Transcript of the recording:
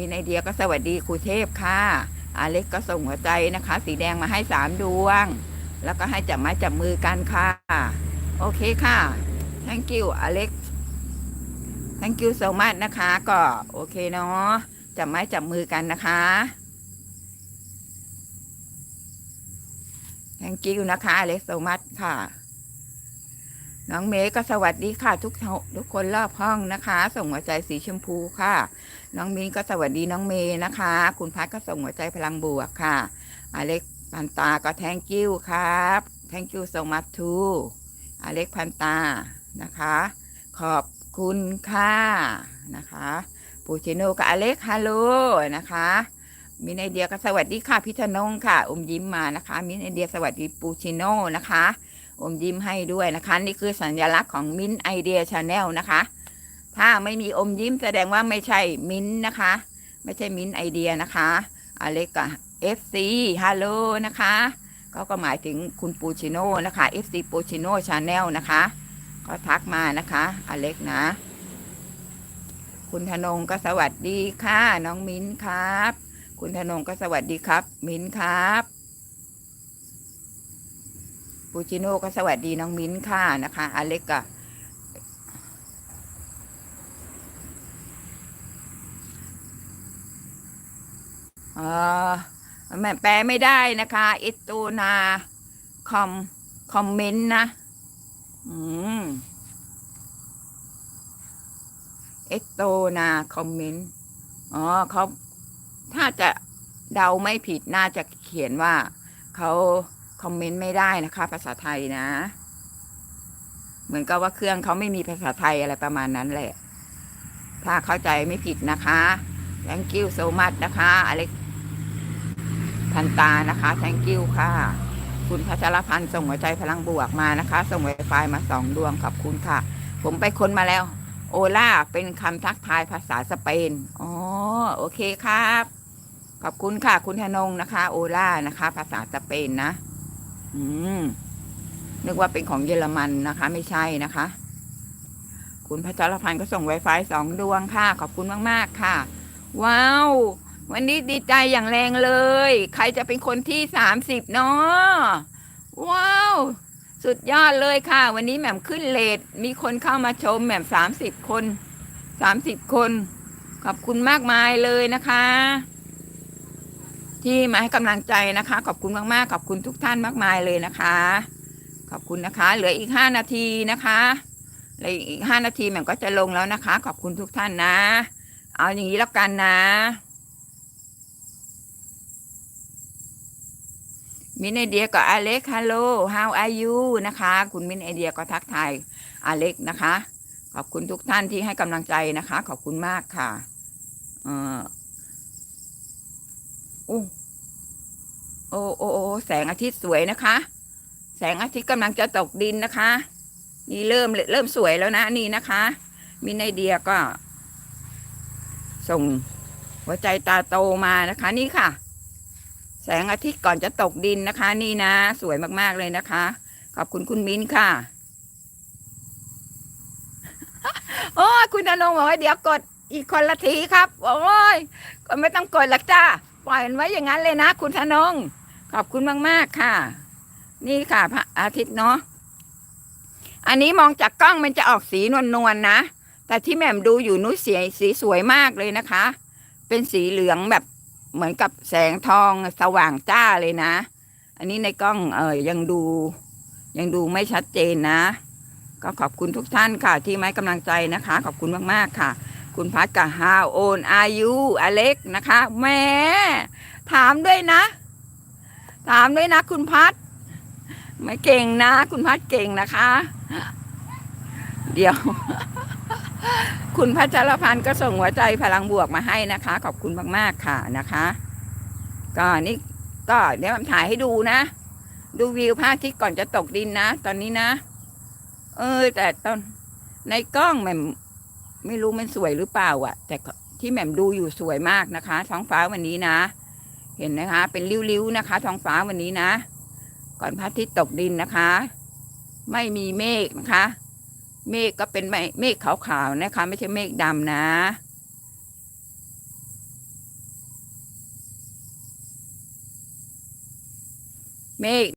มีไอเดียก็สวัสดีครูเทพค่ะ อาเล็กก็ส่งหัวใจนะคะ สีแดงมาให้สามดวง แล้วก็ให้จับไม้จับมือกันค่ะ โอเคค่ะ thank you อเล็ก thank you so much นะคะ ก็โอเคเนาะ จับไม้จับมือกันนะคะ thank you นะคะอเล็ก so much ค่ะ น้องเมย์ก็สวัสดีค่ะ ทุกทุกคนรอบห้องนะคะ ส่งหัวใจสีชมพูค่ะ น้องมิ้นก็สวัสดีน้องเมย์นะคะ คุณพัดก็ส่งหัวใจพลังบวกค่ะอเล็กพันตาก็ thank you ครับ thank you so much too อเล็กพันตานะคะ ขอบคุณค่ะนะคะปูชิโนกับอเล็กฮัลโหลนะคะมินไอเดียก็สวัสดีค่ะพิธนงค่ะอมยิ้มมานะคะมินไอเดียสวัสดีปูชิโนนะคะ อมยิ้มให้ด้วยนะคะ นี่คือสัญลักษณ์ของมิ้นไอเดียชาแนลนะคะ ถ้าไม่มีอมยิ้มแสดงว่าไม่ใช่มิ้นนะคะ ไม่ใช่มิ้นไอเดียนะคะอเล็กกับ FC ฮัลโหลนะคะเขาก็หมายถึงคุณปูชิโน่นะคะ FC ปูชิโน่ชาแนลนะคะก็ทักมานะคะอเล็กนะ คุณธนงก็สวัสดีค่ะ น้องมิ้นครับ คุณธนงก็สวัสดีครับ มิ้นครับ ปูชิโน่ก็สวัสดีน้องมิ้นค่ะนะคะอเล็กกับเออแม่แปลไม่ได้นะคะอิตูนาคอมคอมเมนต์นะอืมเอสโตนาคอมเมนต์อ๋อเขาถ้าจะเดาไม่ผิดน่าจะเขียนว่าเขา คอมเมนต์ไม่ได้นะคะ ภาษาไทยนะ เหมือนกับว่าเครื่องเขาไม่มีภาษาไทยอะไรประมาณนั้นแหละ ถ้าเข้าใจไม่ผิดนะคะ thank you so much นะคะอเล็กพันตานะคะ thank you ค่ะ คุณพัชรพันธ์ส่งหัวใจพลังบวกมานะคะ ส่งไวไฟมาสองดวงขอบคุณค่ะ ผมไปค้นมาแล้ว โอล่าเป็นคำทักทายภาษาสเปน อ๋อ โอเคครับ ขอบคุณค่ะ คุณธนงนะคะ โอล่านะคะ ภาษาสเปนนะ อืม นึกว่าเป็นของเยอรมันนะคะ ไม่ใช่นะคะ คุณพัชรพันธ์ก็ส่ง Wi-Fi สองดวงค่ะ ขอบคุณมาก ๆ ค่ะ ว้าว วันนี้ดีใจอย่างแรงเลย ใครจะเป็นคนที่สามสิบเนาะว้าว สุดยอดเลยค่ะ วันนี้แหม่มขึ้นเลทมีคนเข้ามาชมแหม่มสามสิบคนสามสิบคน ขอบคุณมากมายเลยนะคะ ที่มาให้กำลังใจนะคะ ขอบคุณมากๆ ขอบคุณทุกท่านมากมายเลยนะคะ ขอบคุณนะคะ เหลืออีกห้านาทีนะคะเหลืออีกห้านาทีแหม่มก็จะลงแล้วนะคะ ขอบคุณทุกท่านนะ เอาอย่างนี้แล้วกันนะ มินไอเดียกับอเล็กฮัลโหล how are you นะคะ คุณมินไอเดียก็ทักทายอเล็กนะคะ ขอบคุณทุกท่านที่ให้กำลังใจนะคะ ขอบคุณมากค่ะ เอ่อ โอ้โอ้โอ้โอแสงอาทิตย์สวยนะคะ แสงอาทิตย์กำลังจะตกดินนะคะ นี่เริ่มเริ่มสวยแล้วนะนี่นะคะ มินไอเดียก็ ส่งหัวใจตาโตมานะคะ นี่ค่ะ แสงอาทิตย์ก่อนจะตกดินนะคะ นี่นะ สวยมากๆเลยนะคะ ขอบคุณคุณมิ้นค่ะโอ้คุณธนงบอกว่าเดี๋ยวกดอีกคนละทีครับ โอ้ยก็ไม่ต้องกดหรอกจ้า ปล่อยมันไว้อย่างนั้นเลยนะ คุณธนง ขอบคุณมาก ๆ ค่ะ นี่ค่ะพระอาทิตย์เนาะอันนี้มองจากกล้องมันจะออกสีนวลๆนะแต่ที่แม่มดูอยู่นู้นสีสีสวยมากเลยนะคะ เป็นสีเหลืองแบบเหมือนกับแสงทองสว่างจ้าเลยนะ อันนี้ในกล้องเออยังดู ยังดูไม่ชัดเจนนะ ก็ขอบคุณทุกท่านค่ะ ที่มาให้กำลังใจนะคะ ขอบคุณมากๆค่ะ คุณพัดกับฮาวโอนอายุอเล็กนะคะแม่ถามด้วยนะ ถามด้วยนะ คุณพัดไม่เก่งนะ คุณพัดเก่งนะคะ เดี๋ยว คุณพัชรพันธ์ก็ส่งหัวใจพลังบวกมาให้นะคะ ขอบคุณมากๆค่ะนะคะ ก็นี่ก็เดี๋ยวผมถ่ายให้ดูนะ ดูวิวพระอาทิตย์ก่อนจะตกดินนะ ตอนนี้นะ เออ แต่ตอนในกล้องแหม่ม ไม่รู้มันสวยหรือเปล่าอะ แต่ที่แหม่มดูอยู่สวยมากนะคะ ท้องฟ้าวันนี้นะ เห็นนะคะ เป็นริ้วๆนะคะ ท้องฟ้าวันนี้นะ ก่อนพระอาทิตย์ตกดินนะคะ ไม่มีเมฆนะคะ เมฆก็เป็นเมฆขาวๆนะคะ ไม่ใช่เมฆดำนะเมฆ